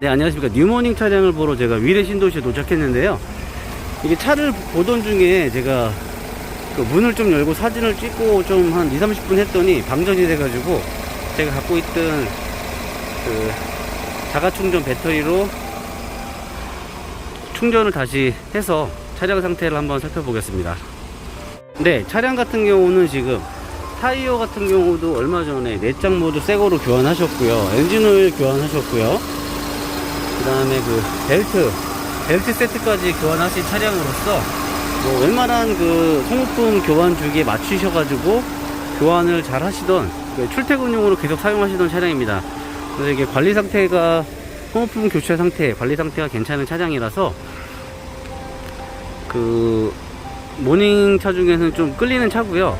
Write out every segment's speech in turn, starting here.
네 안녕하십니까. 뉴모닝 차량을 보러 제가 위례 신도시에 도착했는데요. 이게 차를 보던 중에 제가 그 문을 좀 열고 사진을 찍고 좀 한 2, 30분 했더니 방전이 돼가지고 제가 갖고 있던 그 자가 충전 배터리로 충전을 다시 해서 차량 상태를 한번 살펴보겠습니다. 네 차량 같은 경우는 지금 타이어 같은 경우도 얼마 전에 내장 모두 새 거로 교환하셨고요. 엔진오일 교환하셨고요. 그 다음에 그 벨트 벨트 세트까지 교환하신 차량으로서 뭐 웬만한 그 소모품 교환 주기에 맞추셔가지고 교환을 잘 하시던 그 출퇴근용으로 계속 사용하시던 차량입니다. 그래서 이게 관리 상태가 소모품 교체 상태 관리 상태가 괜찮은 차량이라서 그 모닝 차 중에서는 좀 끌리는 차고요.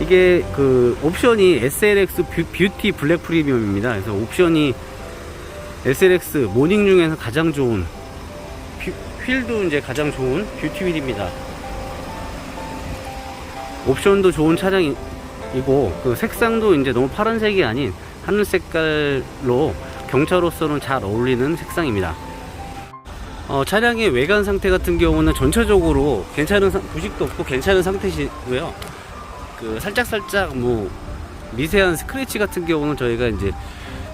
이게 그 옵션이 SLX 뷰- 뷰티 블랙 프리미엄입니다. 그래서 옵션이 SLX 모닝 중에서 가장 좋은 뷰- 휠도 이제 가장 좋은 뷰티 휠입니다. 옵션도 좋은 차량이고 그 색상도 이제 너무 파란색이 아닌 하늘 색깔로 경차로서는 잘 어울리는 색상입니다. 어, 차량의 외관 상태 같은 경우는 전체적으로 괜찮은 상- 부식도 없고 괜찮은 상태시고요. 그 살짝 살짝 뭐 미세한 스크래치 같은 경우는 저희가 이제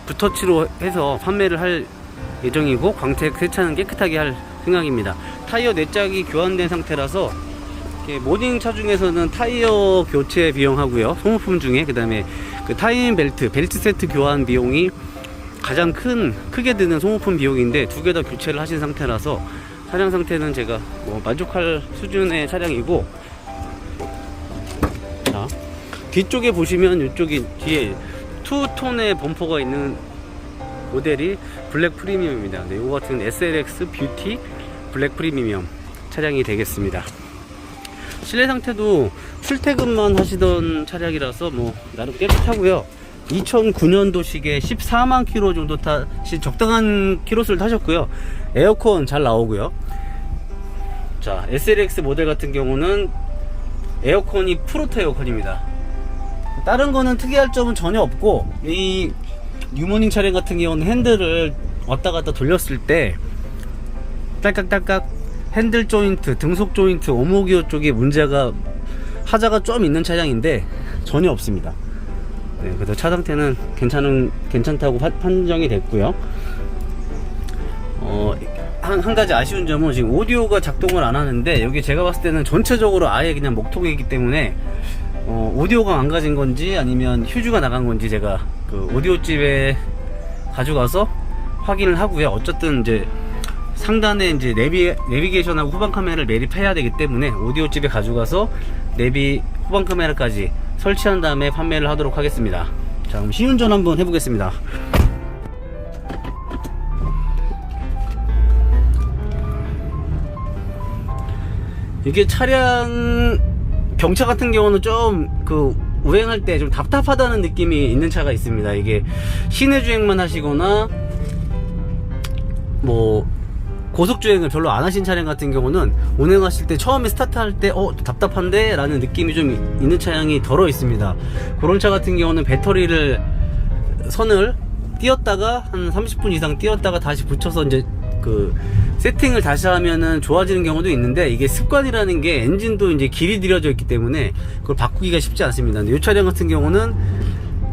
붓터치로 해서 판매를 할 예정이고 광택 세차는 깨끗하게 할 생각입니다. 타이어 네 짝이 교환된 상태라서 이렇게 모닝 차 중에서는 타이어 교체 비용 하고요. 소모품 중에 그 다음에 그 타이밍 벨트, 벨트 세트 교환 비용이 가장 큰 크게 드는 소모품 비용인데 두 개 다 교체를 하신 상태라서 차량 상태는 제가 뭐 만족할 수준의 차량이고 자 뒤쪽에 보시면 이쪽이 뒤에 투톤의 범퍼가 있는 모델이 블랙 프리미엄입니다. 네, 이거 같은 SLX 뷰티 블랙 프리미엄 차량이 되겠습니다. 실내 상태도 출퇴근만 하시던 차량이라서 뭐 나름 깨끗하고요. 2009년도식에 14만 킬로 정도 타시 적당한 키로수를 타셨고요. 에어컨 잘 나오고요. 자, SLX 모델 같은 경우는 에어컨이 프로토 에어컨입니다. 다른 거는 특이할 점은 전혀 없고 이 뉴모닝 차량 같은 경우는 핸들을 왔다 갔다 돌렸을 때 딸깍딸깍 핸들 조인트, 등속 조인트, 오목기어 쪽에 문제가 하자가 좀 있는 차량인데 전혀 없습니다. 네, 그래서 차 상태는 괜찮은 괜찮다고 파- 판정이 됐고요. 어, 한, 한 가지 아쉬운 점은 지금 오디오가 작동을 안 하는데 여기 제가 봤을 때는 전체적으로 아예 그냥 목통이기 때문에 어, 오디오가 망가진 건지 아니면 휴즈가 나간 건지 제가 그 오디오 집에 가져가서 확인을 하고요. 어쨌든 이제 상단에 이제 내비 내비게이션하고 후방 카메라를 매립해야 되기 때문에 오디오 집에 가져가서 내비 후방 카메라까지 설치한 다음에 판매를 하도록 하겠습니다. 자, 그럼 시운전 한번 해보겠습니다. 이게 차량 경차 같은 경우는 좀 그 우행할 때 좀 답답하다는 느낌이 있는 차가 있습니다. 이게 시내 주행만 하시거나 뭐 고속 주행을 별로 안 하신 차량 같은 경우는 운행하실 때 처음에 스타트할 때 어 답답한데 라는 느낌이 좀 있는 차량이 덜어 있습니다. 그런 차 같은 경우는 배터리를 선을 띄었다가 한 30분 이상 띄었다가 다시 붙여서 이제 그 세팅을 다시 하면은 좋아지는 경우도 있는데 이게 습관이라는 게 엔진도 이제 길이 들여져 있기 때문에 그걸 바꾸기가 쉽지 않습니다. 근데 이 차량 같은 경우는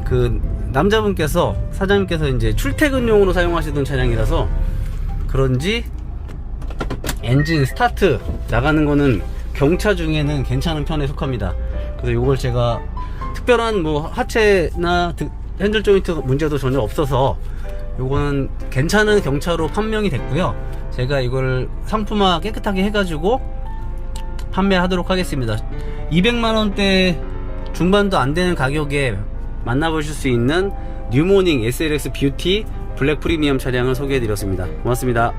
그 남자분께서 사장님께서 이제 출퇴근용으로 사용하시던 차량이라서 그런지 엔진 스타트 나가는 거는 경차 중에는 괜찮은 편에 속합니다. 그래서 이걸 제가 특별한 뭐 하체나 드- 핸들 조인트 문제도 전혀 없어서 요거는 괜찮은 경차로 판명이 됐고요. 제가 이걸 상품화 깨끗하게 해가지고 판매하도록 하겠습니다. 200만 원대 중반도 안 되는 가격에 만나보실 수 있는 뉴모닝 SLX 뷰티 블랙 프리미엄 차량을 소개해 드렸습니다. 고맙습니다.